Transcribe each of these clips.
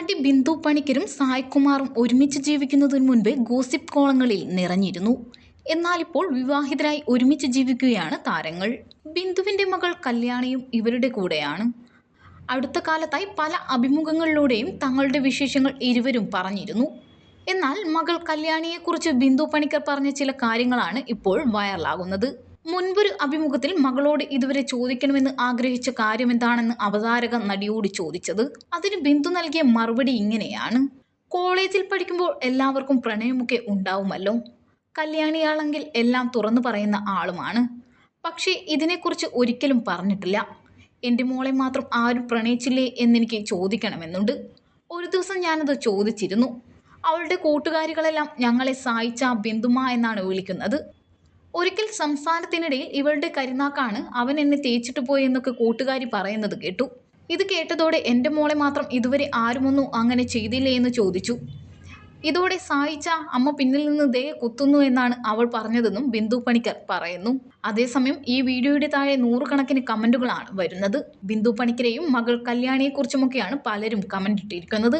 നടി ബിന്ദു പണിക്കരും സായ്കുമാറും ഒരുമിച്ച് ജീവിക്കുന്നതിന് മുൻപ് ഗോസിപ്പ് കോളങ്ങളിൽ നിറഞ്ഞിരുന്നു. എന്നാൽ ഇപ്പോൾ വിവാഹിതരായി ഒരുമിച്ച് ജീവിക്കുകയാണ് താരങ്ങൾ. ബിന്ദുവിന്റെ മകൾ കല്യാണിയും ഇവരുടെ കൂടെയാണ്. അടുത്ത കാലത്തായി പല അഭിമുഖങ്ങളിലൂടെയും തങ്ങളുടെ വിശേഷങ്ങൾ ഇരുവരും പറഞ്ഞിരുന്നു. എന്നാൽ മകൾ കല്യാണിയെക്കുറിച്ച് ബിന്ദു പണിക്കർ പറഞ്ഞ ചില കാര്യങ്ങളാണ് ഇപ്പോൾ വൈറലാകുന്നത്. മുൻപൊരു അഭിമുഖത്തിൽ മകളോട് ഇതുവരെ ചോദിക്കണമെന്ന് ആഗ്രഹിച്ച കാര്യം എന്താണെന്ന് അവതാരക നടിയോട് ചോദിച്ചത്. അതിന് ബിന്ദു നൽകിയ മറുപടി ഇങ്ങനെയാണ്. കോളേജിൽ പഠിക്കുമ്പോൾ എല്ലാവർക്കും പ്രണയമൊക്കെ ഉണ്ടാവുമല്ലോ. കല്യാണിയാണെങ്കിൽ എല്ലാം തുറന്നു പറയുന്ന ആളുമാണ്. പക്ഷേ ഇതിനെക്കുറിച്ച് ഒരിക്കലും പറഞ്ഞിട്ടില്ല. എന്റെ മോളെ മാത്രം ആരും പ്രണയിച്ചില്ലേ എന്നെനിക്ക് ചോദിക്കണമെന്നുണ്ട്. ഒരു ദിവസം ഞാനത് ചോദിച്ചിരുന്നു. അവളുടെ കൂട്ടുകാരികളെല്ലാം ഞങ്ങളെ സായിച്ച ബിന്ദുമ എന്നാണ് വിളിക്കുന്നത്. ഒരിക്കൽ സംസ്ഥാനത്തിനിടയിൽ ഇവളുടെ കരുനാക്കാണ് അവൻ എന്നെ തേച്ചിട്ട് പോയി എന്നൊക്കെ കൂട്ടുകാരി പറയുന്നത് കേട്ടു. ഇത് കേട്ടതോടെ എന്റെ മോളെ മാത്രം ഇതുവരെ ആരുമൊന്നും അങ്ങനെ ചെയ്തില്ലേ എന്ന് ചോദിച്ചു. ഇതോടെ സായിച്ച അമ്മ പിന്നിൽ നിന്ന് ദേ കുത്തുന്നു എന്നാണ് അവൾ പറഞ്ഞതെന്നും ബിന്ദു പണിക്കർ പറയുന്നു. അതേസമയം ഈ വീഡിയോയുടെ താഴെ നൂറുകണക്കിന് കമന്റുകളാണ് വരുന്നത്. ബിന്ദു പണിക്കരെയും മകൾ കല്യാണിയെക്കുറിച്ചുമൊക്കെയാണ് പലരും കമന്റ് ഇട്ടിരിക്കുന്നത്.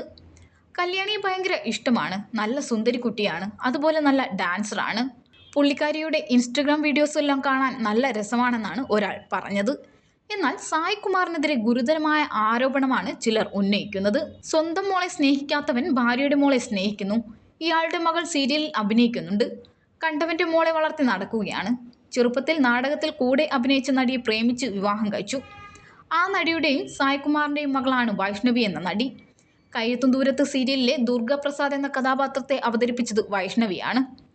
കല്യാണിയെ ഭയങ്കര ഇഷ്ടമാണ്. നല്ല സുന്ദരി കുട്ടിയാണ്. അതുപോലെ നല്ല ഡാൻസറാണ്. പുള്ളിക്കാരിയുടെ ഇൻസ്റ്റഗ്രാം വീഡിയോസ് എല്ലാം കാണാൻ നല്ല രസമാണെന്നാണ് ഒരാൾ പറഞ്ഞത്. എന്നാൽ സായ് കുമാറിനെതിരെ ഗുരുതരമായ ആരോപണമാണ് ചിലർ ഉന്നയിക്കുന്നത്. സ്വന്തം മോളെ സ്നേഹിക്കാത്തവൻ ഭാര്യയുടെ മോളെ സ്നേഹിക്കുന്നു. ഇയാളുടെ മകൾ സീരിയലിൽ അഭിനയിക്കുന്നുണ്ട്. കണ്ടവന്റെ മോളെ വളർത്തി നടക്കുകയാണ്. ചെറുപ്പത്തിൽ നാടകത്തിൽ കൂടെ അഭിനയിച്ച നടിയെ പ്രേമിച്ച് വിവാഹം കഴിച്ചു. ആ നടിയുടെയും സായ്കുമാറിന്റെയും മകളാണ് വൈഷ്ണവി എന്ന നടി. കയ്യെത്തും ദൂരത്ത് സീരിയലിലെ ദുർഗപ്രസാദ് എന്ന കഥാപാത്രത്തെ അവതരിപ്പിച്ചത് വൈഷ്ണവിയാണ്.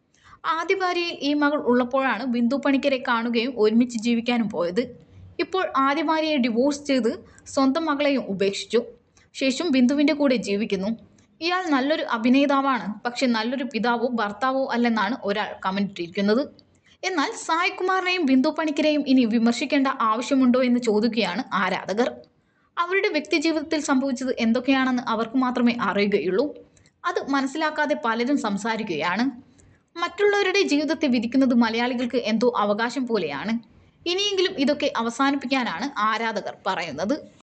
ആദ്യ ഭാര്യയിൽ ഈ മകൾ ഉള്ളപ്പോഴാണ് ബിന്ദു പണിക്കരെ കാണുകയും ഒരുമിച്ച് ജീവിക്കാനും പോയത്. ഇപ്പോൾ ആദ്യ ഭാര്യയെ ഡിവോഴ്സ് ചെയ്ത് സ്വന്തം മകളെയും ഉപേക്ഷിച്ചു. ശേഷം ബിന്ദുവിന്റെ കൂടെ ജീവിക്കുന്നു. ഇയാൾ നല്ലൊരു അഭിനേതാവാണ്. പക്ഷെ നല്ലൊരു പിതാവോ ഭർത്താവോ അല്ലെന്നാണ് ഒരാൾ കമന്റ് ഇട്ടിരിക്കുന്നത്. എന്നാൽ സായ് കുമാറിനെയും ബിന്ദു പണിക്കരെയും ഇനി വിമർശിക്കേണ്ട ആവശ്യമുണ്ടോ എന്ന് ചോദിക്കുകയാണ് ആരാധകർ. അവരുടെ വ്യക്തിജീവിതത്തിൽ സംഭവിച്ചത് എന്തൊക്കെയാണെന്ന് അവർക്ക് മാത്രമേ അറിയുകയുള്ളൂ. അത് മനസ്സിലാക്കാതെ പലരും സംസാരിക്കുകയാണ്. മറ്റുള്ളവരുടെ ജീവിതത്തെ വിധിക്കുന്നത് മലയാളികൾക്ക് എന്തോ അവകാശം പോലെയാണ്. ഇനിയെങ്കിലും ഇതൊക്കെ അവസാനിപ്പിക്കാനാണ് ആരാധകർ പറയുന്നത്.